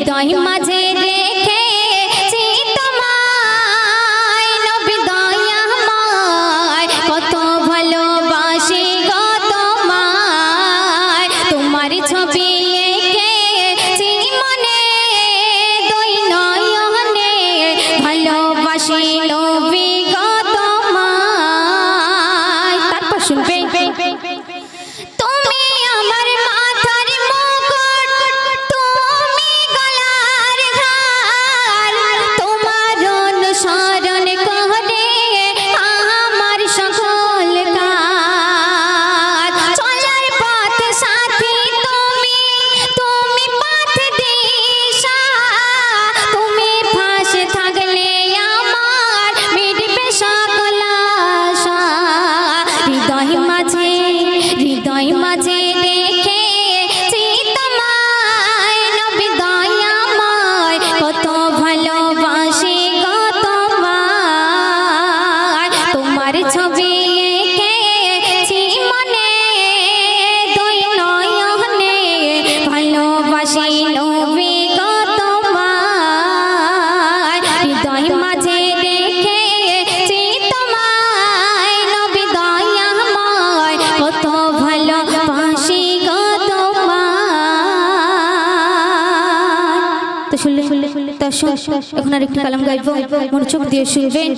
হৃদয় মাঝে মাঝে হৃদয় মাঝে দেখে কত ভালোবাসে তোমার ছবি শুনলে তা সঙ্গে এখন আর একটি কালাম গাইব মনোযোগ দিয়ে শুনবেন।